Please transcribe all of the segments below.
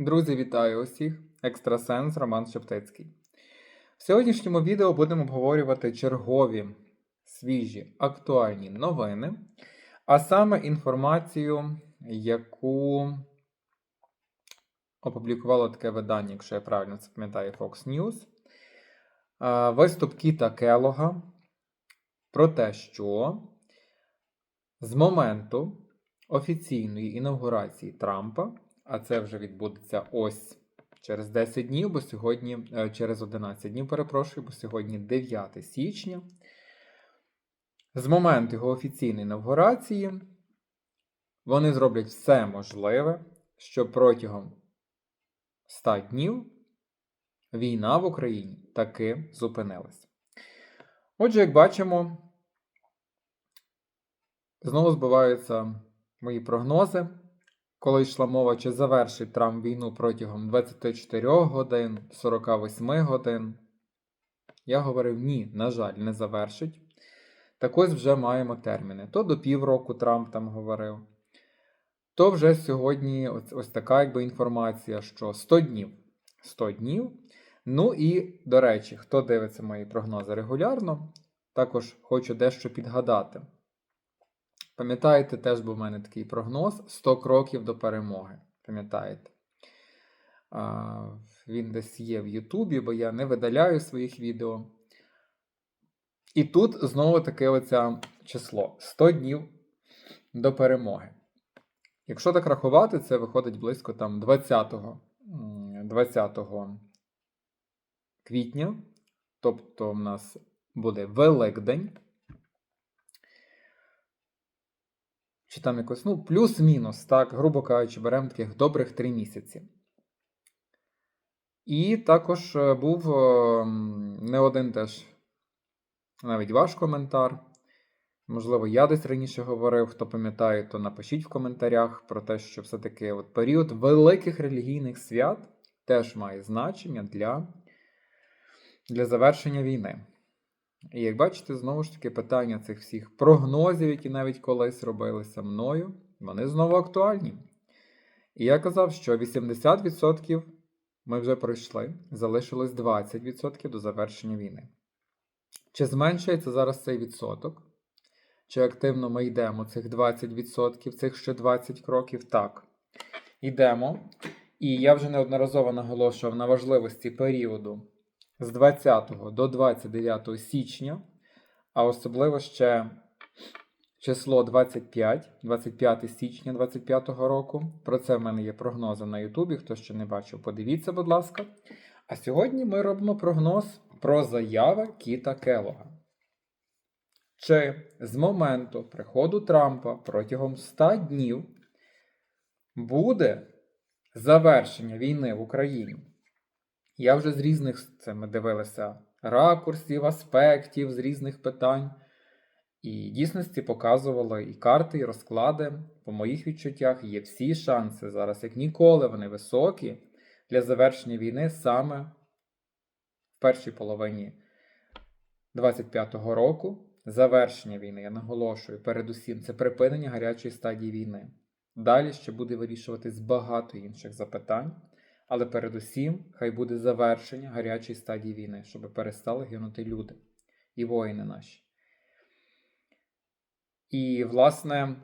Друзі, вітаю усіх! Екстрасенс Роман Шептицький. В сьогоднішньому відео будемо обговорювати чергові свіжі актуальні новини, а саме інформацію, яку опублікувало таке видання, якщо я правильно це пам'ятаю, Fox News. Виступ Кіта Келога про те, що з моменту офіційної інаугурації Трампа, а це вже відбудеться ось через 10 днів, бо сьогодні, е, через 11 днів, перепрошую, бо сьогодні 9 січня. З моменту його офіційної інаугурації вони зроблять все можливе, щоб протягом 100 днів війна в Україні таки зупинилась. Отже, як бачимо, знову збиваються мої прогнози. Коли йшла мова, чи завершить Трамп війну протягом 24 годин, 48 годин, я говорив ні, на жаль, не завершить. Так ось вже маємо терміни. То до півроку Трамп там говорив, то вже сьогодні ось, ось така якби інформація, що 100 днів. 100 днів. Ну і, до речі, хто дивиться мої прогнози регулярно, також хочу дещо підгадати. Пам'ятаєте, теж був у мене такий прогноз 100 кроків до перемоги. Пам'ятаєте? Він десь є в Ютубі, бо я не видаляю своїх відео. І тут знову таке оце число 100 днів до перемоги. Якщо так рахувати, це виходить близько там 20, 20 квітня. Тобто в нас буде Великдень. Чи там якось, ну, плюс-мінус, так, грубо кажучи, беремо таких добрих три місяці. І також е, був е, не один теж навіть ваш коментар. Можливо, я десь раніше говорив, хто пам'ятає, то напишіть в коментарях про те, що все-таки от період великих релігійних свят теж має значення для, для завершення війни. І як бачите, знову ж таки, питання цих всіх прогнозів, які навіть колись робилися мною, вони знову актуальні. І я казав, що 80% ми вже пройшли, залишилось 20% до завершення війни. Чи зменшується зараз цей відсоток? Чи активно ми йдемо цих 20%, цих ще 20 кроків? Так. Йдемо. І я вже неодноразово наголошував на важливості періоду з 20 до 29 січня, а особливо ще число 25, 25 січня 25 року. Про це в мене є прогнози на Ютубі. Хто ще не бачив, подивіться, будь ласка. А сьогодні ми робимо прогноз про заяви Кіта Келога. Чи з моменту приходу Трампа протягом 100 днів буде завершення війни в Україні? Я вже з різних це ми ракурсів, аспектів, з різних питань. І дійсності показували і карти, і розклади. По моїх відчуттях є всі шанси зараз, як ніколи, вони високі для завершення війни саме в першій половині 25-го року. Завершення війни, я наголошую, передусім, це припинення гарячої стадії війни. Далі ще буде вирішуватись багато інших запитань. Але передусім, хай буде завершення гарячої стадії війни, щоб перестали гинути люди і воїни наші. І, власне,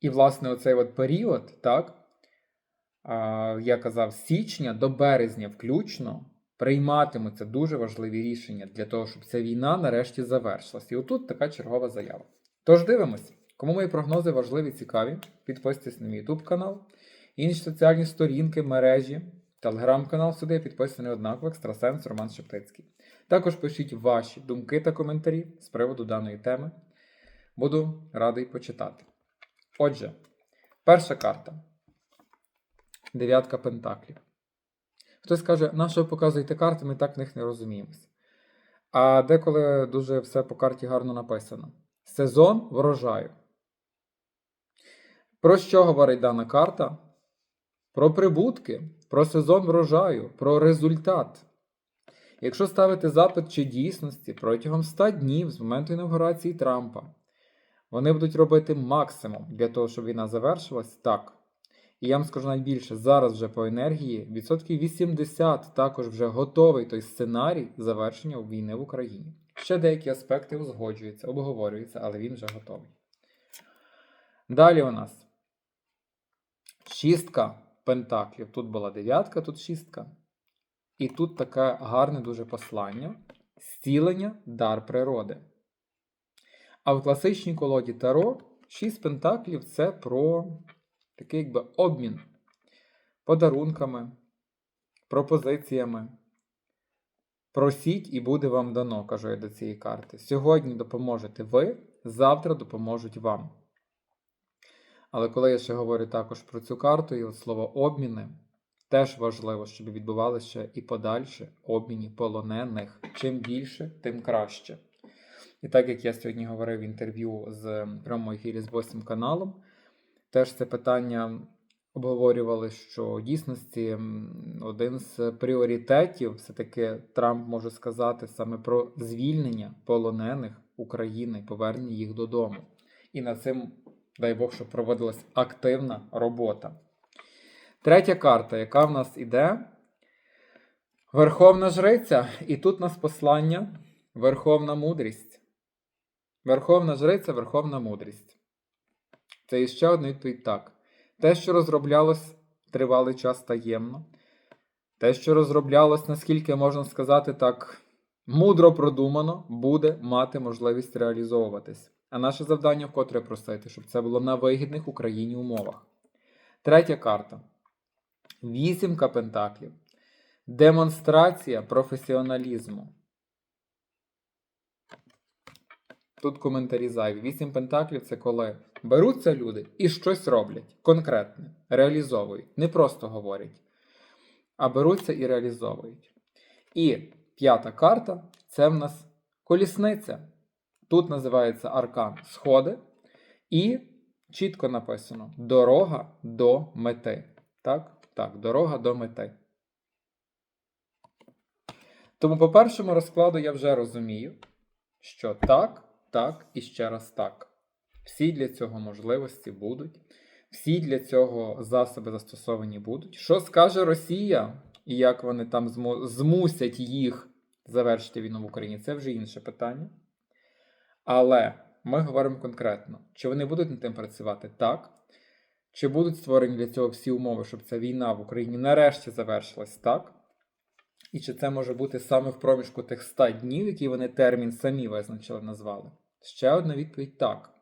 і, власне, оцей от період, так, я казав, з січня до березня включно прийматимуться дуже важливі рішення для того, щоб ця війна нарешті завершилась. І отут така чергова заява. Тож дивимось, кому мої прогнози важливі, цікаві, підписуйтесь на мій YouTube канал. Інші соціальні сторінки, мережі, телеграм-канал сюди підписаний однаково екстрасенс Роман Шептицький. Також пишіть ваші думки та коментарі з приводу даної теми. Буду радий почитати. Отже, перша карта. Дев'ятка пентаклів. Хтось каже, на що ви показуєте карти, ми так в них не розуміємося. А деколи дуже все по карті гарно написано. Сезон врожаю. Про що говорить дана карта? Про прибутки, про сезон врожаю, про результат. Якщо ставити запит чи дійсності протягом 100 днів з моменту інаугурації Трампа, вони будуть робити максимум для того, щоб війна завершилась так. І я вам скажу навіть більше, зараз вже по енергії відсотків 80 також вже готовий той сценарій завершення війни в Україні. Ще деякі аспекти узгоджуються, обговорюються, але він вже готовий. Далі у нас шістка пентаклів. Тут була дев'ятка, тут шістка. І тут таке гарне дуже послання: зцілення, дар природи. А в класичній колоді Таро шість пентаклів це про такий якби обмін подарунками, пропозиціями. Просіть і буде вам дано, кажу я до цієї карти. Сьогодні допоможете ви, завтра допоможуть вам. Але коли я ще говорю також про цю карту, і от слово обміни, теж важливо, щоб відбувалося і подальше обміні полонених. Чим більше, тим краще. І так як я сьогодні говорив в інтерв'ю з прямому ефірі з 8 каналом, теж це питання обговорювали, що дійсності один з пріоритетів, все-таки Трамп може сказати саме про звільнення полонених України, повернення їх додому. І над цим, дай Бог, щоб проводилась активна робота. Третя карта, яка в нас іде? Верховна Жриця. І тут у нас послання Верховна мудрість. Верховна Жриця, Верховна мудрість. Це іще одна відповідь так. Те, що розроблялось тривалий час таємно. Те, що розроблялось, наскільки можна сказати так, мудро продумано, буде мати можливість реалізовуватись. А наше завдання вкотре просити, щоб це було на вигідних Україні умовах. Третя карта. Вісімка пентаклів. Демонстрація професіоналізму. Тут коментарі зайві. Вісім пентаклів це коли беруться люди і щось роблять конкретне, реалізовують. Не просто говорять, а беруться і реалізовують. І п'ята карта це в нас колісниця. Тут називається аркан Сходи. І чітко написано: дорога до мети. Так? Так, дорога до мети. Тому по першому розкладу я вже розумію, що так, так і ще раз так. Всі для цього можливості будуть, всі для цього засоби застосовані будуть. Що скаже Росія і як вони там змусять їх завершити війну в Україні, це вже інше питання. Але ми говоримо конкретно, чи вони будуть над тим працювати так, чи будуть створені для цього всі умови, щоб ця війна в Україні нарешті завершилась так? І чи це може бути саме в проміжку тих 100 днів, які вони термін самі визначили, назвали? Ще одна відповідь так.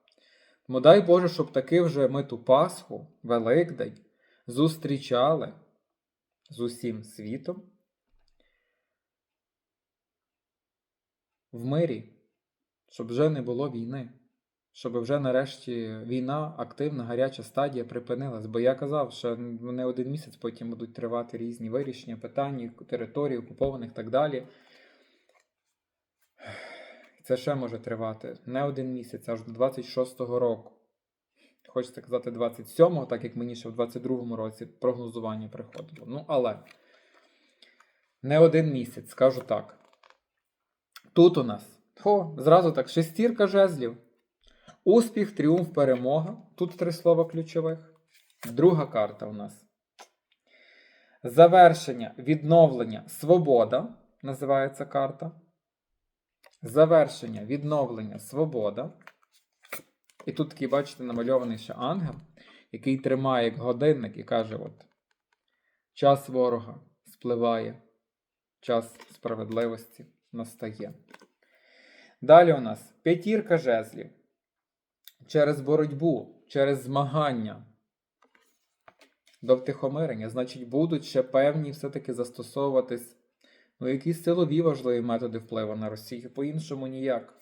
Тому дай Боже, щоб таки вже ми ту Пасху, Великдень, зустрічали з усім світом в мирі, щоб вже не було війни, щоб вже нарешті війна, активна, гаряча стадія припинилась. Бо я казав, що не один місяць потім будуть тривати різні вирішення, питання, територій окупованих і так далі. Це ще може тривати не один місяць, аж до 26-го року. Хочеться казати 27-го, так як мені ще в 22-му році прогнозування приходило. Ну, але не один місяць, скажу так. Тут у нас Хо, зразу так, шестірка жезлів. Успіх, тріумф, перемога. Тут три слова ключових. Друга карта у нас. Завершення, відновлення, свобода називається карта. Завершення, відновлення, свобода. І тут такий, бачите, намальований ще ангел, який тримає як годинник і каже: от, час ворога спливає, час справедливості настає. Далі у нас п'ятірка жезлів. Через боротьбу, через змагання до втихомирення, значить, будуть ще певні все-таки застосовуватись ну, якісь силові важливі методи впливу на Росію, по-іншому ніяк.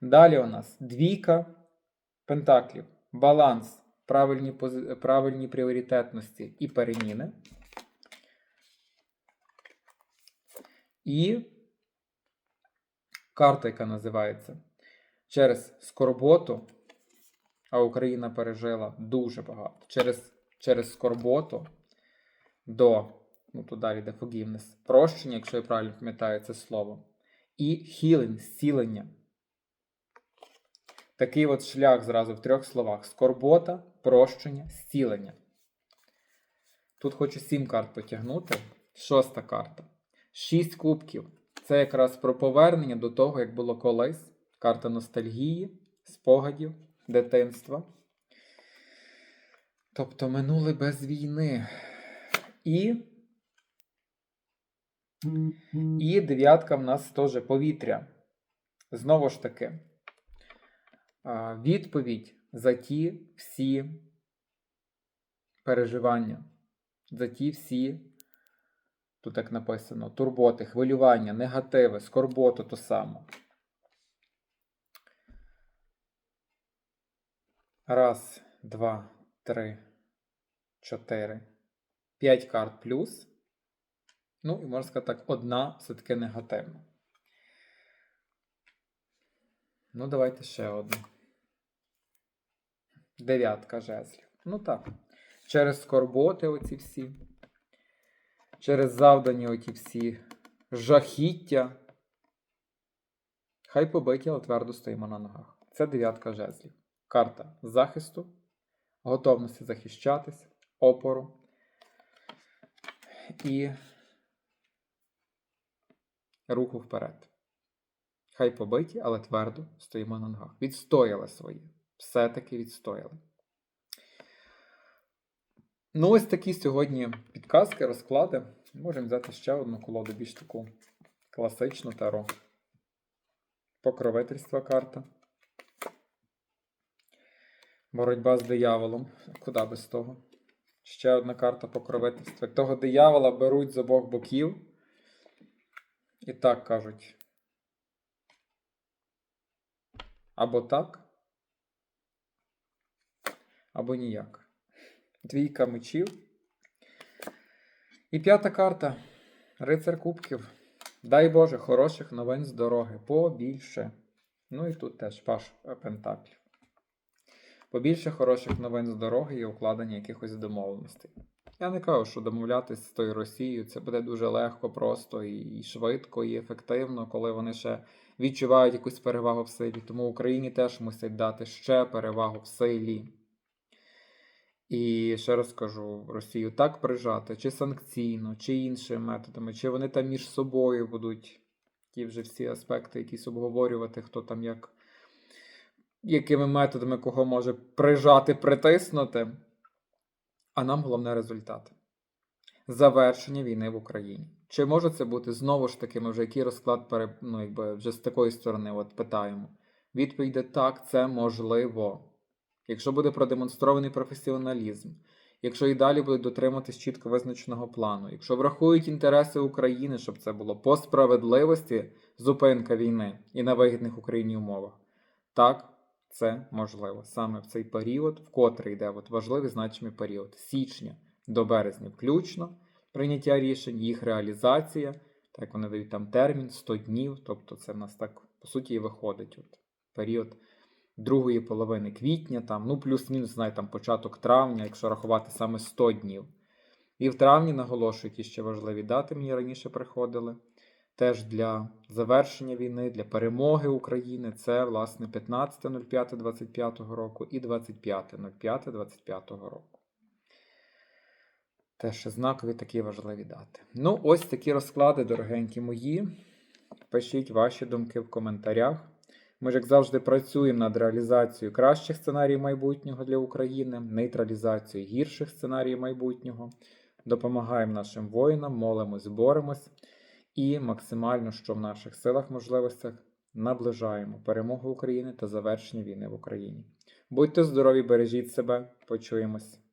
Далі у нас двійка пентаклів, баланс, правильні, пози- правильні пріоритетності і переміни. І карта, яка називається через скорботу, а Україна пережила дуже багато. Через, через скорботу до, ну тут далі йде forgiveness, прощення, якщо я правильно пам'ятаю це слово, і healing, зцілення. Такий от шлях зразу в трьох словах: скорбота, прощення, зцілення. Тут хочу 7 карт потягнути. Шоста карта. 6 кубків. Це якраз про повернення до того, як було колись. Карта ностальгії, спогадів, дитинства. Тобто минуле без війни. І. І дев'ятка в нас теж повітря. Знову ж таки, відповідь за ті всі переживання, за ті всі, тут так написано, турботи, хвилювання, негативи, скорботу то само. Раз, два, три, чотири, п'ять карт плюс. Ну, і можна сказати так, одна все-таки негативна. Ну, давайте ще одну. Дев'ятка жезлів. Ну так. Через скорботи оці всі. Через завдані оті всі жахіття. Хай побиті, але твердо стоїмо на ногах. Це дев'ятка жезлів. Карта захисту, готовності захищатись, опору. І руху вперед. Хай побиті, але твердо стоїмо на ногах. Відстояли своє. Все-таки відстояли. Ну, ось такі сьогодні підказки, розклади. Можемо взяти ще одну колоду, більш таку класичну таро. Покровительство карта. Боротьба з дияволом. Куди без того? Ще одна карта покровительства. Того диявола беруть з обох боків. І так кажуть. Або так, або ніяк. Двійка мечів. І п'ята карта. Рицар Кубків. Дай Боже, хороших новин з дороги. Побільше. Ну і тут теж паш Пентаклів. Побільше хороших новин з дороги і укладення якихось домовленостей. Я не кажу, що домовлятися з тою Росією це буде дуже легко, просто і, швидко, і ефективно, коли вони ще відчувають якусь перевагу в силі. Тому Україні теж мусять дати ще перевагу в силі. І ще раз кажу, Росію так прижати, чи санкційно, чи іншими методами, чи вони там між собою будуть ті вже всі аспекти якісь обговорювати, хто там як, якими методами кого може прижати, притиснути. А нам головне результат. Завершення війни в Україні. Чи може це бути знову ж таки, ми вже який розклад пере, ну, якби вже з такої сторони от питаємо? Відповідь так, це можливо. Якщо буде продемонстрований професіоналізм, якщо і далі будуть дотримуватись чітко визначеного плану, якщо врахують інтереси України, щоб це було по справедливості зупинка війни і на вигідних Україні умовах, так, це можливо саме в цей період, в котрий йде от важливий значимий період січня до березня, включно прийняття рішень, їх реалізація. Так вони дають там термін 100 днів, тобто це в нас так по суті і виходить. От період другої половини квітня, там, ну плюс-мінус, знає, там початок травня, якщо рахувати саме 100 днів. І в травні наголошують і ще важливі дати, мені раніше приходили. Теж для завершення війни, для перемоги України це, власне, 15.05.25 року і 25.05.25 року. Теж знакові такі важливі дати. Ну, ось такі розклади, дорогенькі мої. Пишіть ваші думки в коментарях. Ми ж, як завжди, працюємо над реалізацією кращих сценаріїв майбутнього для України, нейтралізацією гірших сценаріїв майбутнього. Допомагаємо нашим воїнам, молимось, боремось і максимально, що в наших силах можливостях, наближаємо перемогу України та завершення війни в Україні. Будьте здорові, бережіть себе, почуємось.